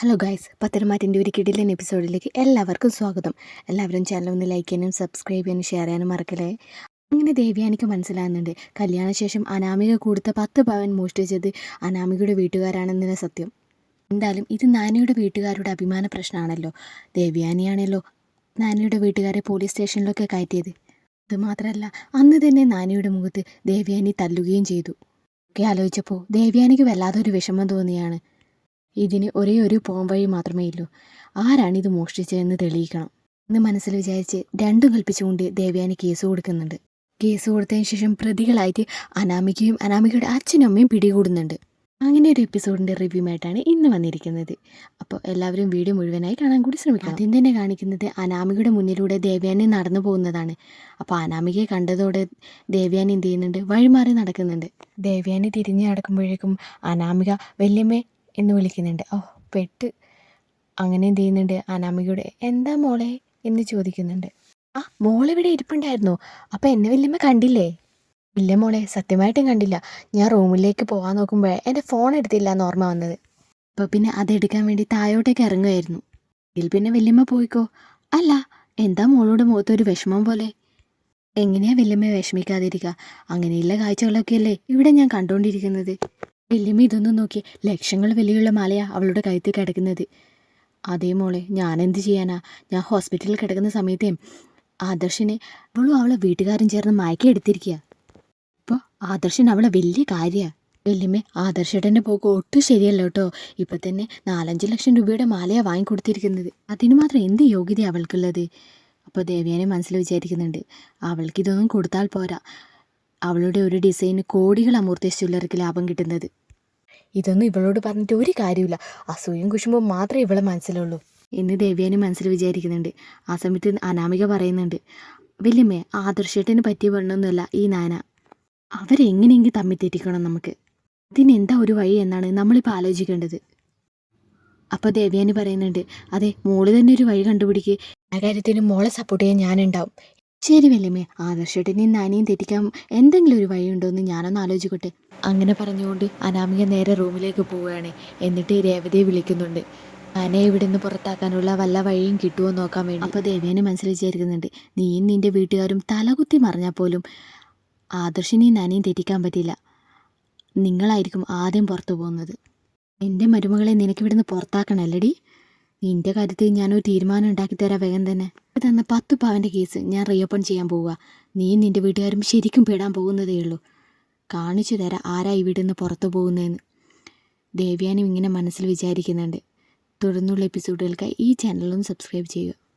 Hello guys പത്തരമാറ്റിന്റെ ഒരു കിടിലൻ എപ്പിസോഡിലേക്ക് എല്ലാവർക്കും സ്വാഗതം. എല്ലാവരും ചാനൽ ഒന്ന് ലൈക്ക് ചെയ്യാനും സബ്സ്ക്രൈബ് ചെയ്യാനും ഷെയർ ചെയ്യാനും മറക്കല്ലേ? അങ്ങനെ ദേവ്യാനിക്ക് മനസ്സിലാകുന്നുണ്ട്. കല്യാണശേഷം അനാമിക കൊടുത്ത പത്ത് പവൻ മോഷ്ടിച്ചത് അനാമികയുടെ വീട്ടുകാരാണെന്നതിന് സത്യം. എന്തായാലും ഇത് നാനിയുടെ വീട്ടുകാരുടെ അഭിമാന പ്രശ്നമാണല്ലോ. ദേവ്യാനിയാണല്ലോ നാനിയുടെ വീട്ടുകാരെ പോലീസ് സ്റ്റേഷനിലൊക്കെ കയറ്റിയത്. ഇത് മാത്രമല്ല അന്ന് തന്നെ നാനിയുടെ മുഖത്ത് ദേവ്യാനി തല്ലുകയും ചെയ്തു. ഒക്കെ ആലോചിച്ചപ്പോൾ ദേവ്യാനിക്ക് വല്ലാതൊരു വിഷമം തോന്നിയാണ്. ഇതിന് ഒരേ ഒരു പോം വഴി മാത്രമേ ഉള്ളൂ ആരാണിത് മോഷ്ടിച്ചതെന്ന് തെളിയിക്കണം. എന്ന് മനസ്സിൽ വിചാരിച്ച് രണ്ടും കൽപ്പിച്ചുകൊണ്ട് ദേവയാനി കേസ് കൊടുക്കുന്നുണ്ട്. കേസ് കൊടുത്തതിന് ശേഷം പ്രതികളായിട്ട് അനാമികയും അനാമികയുടെ അച്ഛനും അമ്മയും പിടികൂടുന്നുണ്ട്. അങ്ങനെ ഒരു എപ്പിസോഡിന്റെ റിവ്യൂമായിട്ടാണ് ഇന്ന് വന്നിരിക്കുന്നത്. അപ്പോൾ എല്ലാവരും വീഡിയോ മുഴുവനായി കാണാൻ കൂടി ശ്രമിക്കാം ആദ്യം തന്നെ കാണിക്കുന്നത് അനാമികയുടെ മുന്നിലൂടെ ദേവയാനി നടന്നു പോകുന്നതാണ്. അപ്പോൾ അനാമികയെ കണ്ടതോടെ ദേവയാനി എന്ത് ചെയ്യുന്നുണ്ട്? വഴിമാറി നടക്കുന്നുണ്ട്. ദേവയാനി തിരിഞ്ഞു നടക്കുമ്പോഴേക്കും അനാമിക വല്യമ്മേ എന്ന് വിളിക്കുന്നുണ്ട്. ഓ പെട്ട്. അങ്ങനെ എന്ത് ചെയ്യുന്നുണ്ട്? അനാമികയുടെ എന്താ മോളെ എന്ന് ചോദിക്കുന്നുണ്ട്. ആ മോളിവിടെ ഇരിപ്പുണ്ടായിരുന്നു. അപ്പം എന്നെ വല്യമ്മ കണ്ടില്ലേ? ഇല്ല മോളെ സത്യമായിട്ടും കണ്ടില്ല. ഞാൻ റൂമിലേക്ക് പോകാൻ നോക്കുമ്പോൾ എന്റെ ഫോൺ എടുത്തില്ല എന്ന് ഓർമ്മ വന്നത്. അപ്പോൾ പിന്നെ അതെടുക്കാൻ വേണ്ടി താഴോട്ടേക്ക് ഇറങ്ങുമായിരുന്നു ഇതിൽ പിന്നെ വല്യമ്മ പോയിക്കോ? അല്ല എന്താ മോളോട് മുഖത്തൊരു വിഷമം പോലെ? എങ്ങനെയാ വല്യമ്മ വിഷമിക്കാതിരിക്കുക അങ്ങനെയുള്ള കാഴ്ചകളൊക്കെയല്ലേ ഇവിടെ ഞാൻ കണ്ടുകൊണ്ടിരിക്കുന്നത് വല്യമ്മ ഇതൊന്നും നോക്കി. ലക്ഷങ്ങൾ വിലയുള്ള മാലയാ അവളുടെ കഴുത്തിൽ കിടക്കുന്നത്. അതേ മോളെ ഞാൻ എന്ത് ചെയ്യാനാ? ഞാൻ ഹോസ്പിറ്റലിൽ കിടക്കുന്ന സമയത്തേ ആദർശിനെ അവളും അവളെ വീട്ടുകാരും ചേർന്ന് മയക്കി എടുത്തിരിക്കുക ഇപ്പോൾ ആദർശൻ അവളെ വലിയ കാര്യമാണ് വല്യമ്മേ ആദർശേട്ടന്റെ പോക്ക് ഒട്ടും ശരിയല്ല കേട്ടോ. ഇപ്പം തന്നെ നാലഞ്ച് ലക്ഷം രൂപയുടെ മാലയാണ് വാങ്ങിക്കൊടുത്തിരിക്കുന്നത്. അതിന് മാത്രം എന്ത് യോഗ്യത അവൾക്കുള്ളത്? അപ്പോൾ ദേവ്യാനെ മനസ്സിൽ വിചാരിക്കുന്നുണ്ട് അവൾക്കിതൊന്നും കൊടുത്താൽ പോരാ. അവളുടെ ഒരു ഡിസൈന് കോടികൾ അമൂർത്തേശ് ജ്വല്ലറിക്ക് ലാഭം കിട്ടുന്നത്. ഇതൊന്നും ഇവളോട് പറഞ്ഞിട്ട് ഒരു കാര്യമില്ല അസൂയും കുശുമ്പോൾ മാത്രമേ ഇവളെ മനസ്സിലുള്ളൂ. എന്ന് ദേവ്യാനി മനസ്സിൽ വിചാരിക്കുന്നുണ്ട്. ആ സമയത്ത് അനാമിക പറയുന്നുണ്ട് വല്യമ്മേ ആദർശേട്ടന് പറ്റിയ പെണ്ണൊന്നുമല്ല ഈ നാന. അവരെങ്ങനെയെങ്കിലും തമ്മിൽ തെറ്റിക്കണം നമുക്ക്. ഇതിനെന്താ ഒരു വഴി എന്നാണ് നമ്മളിപ്പോൾ ആലോചിക്കേണ്ടത്. അപ്പോൾ ദേവ്യാനി പറയുന്നുണ്ട് അതെ മോൾ തന്നെ ഒരു വഴി കണ്ടുപിടിക്കുക ആ കാര്യത്തിന് മോളെ സപ്പോർട്ട് ചെയ്യാൻ ഞാനുണ്ടാവും. ശരി വല്യമ്മേ ആദർശേട്ടനെയും നാനിയും തെറ്റിക്കാൻ എന്തെങ്കിലും ഒരു വഴിയുണ്ടോ എന്ന് ഞാനൊന്ന് ആലോചിക്കട്ടെ. അങ്ങനെ പറഞ്ഞുകൊണ്ട് അനാമിക നേരെ റൂമിലേക്ക് പോവുകയാണ്. എന്നിട്ട് രേവതിയെ വിളിക്കുന്നുണ്ട്. ആനയെ ഇവിടെ നിന്ന് പുറത്താക്കാനുള്ള വല്ല വഴിയും കിട്ടുമോ നോക്കാൻ വേണ്ടി. അപ്പോൾ ദേവേനെ മനസ്സിൽ വിചാരിക്കുന്നുണ്ട് നീയും നിന്റെ വീട്ടുകാരും തലകുത്തി മറിഞ്ഞാൽ പോലും ആദർശിനെയും നാനിയും തെറ്റിക്കാൻ പറ്റില്ല. നിങ്ങളായിരിക്കും ആദ്യം പുറത്തു പോകുന്നത്. എന്റെ മരുമകളെ നിനക്ക് ഇവിടുന്ന് പുറത്താക്കണല്ലടി. നിന്റെ കാര്യത്തിൽ ഞാനൊരു തീരുമാനം ഉണ്ടാക്കി തരാം വേഗം തന്നെ. തന്ന പത്ത് പവന്റെ കേസ് ഞാൻ റീഓപ്പൺ ചെയ്യാൻ പോവുക. നീ നിന്റെ വീട്ടുകാരും ശരിക്കും പെടാൻ പോകുന്നതേ ഉള്ളൂ. കാണിച്ചു തരാം ആരാ ഇവിടെ നിന്ന് പുറത്തു പോകുന്നതെന്ന് ദേവ്യാനും ഇങ്ങനെ മനസ്സിൽ വിചാരിക്കുന്നുണ്ട്. തുടർന്നുള്ള എപ്പിസോഡുകൾക്കായി ഈ ചാനലൊന്ന് സബ്സ്ക്രൈബ് ചെയ്യുക.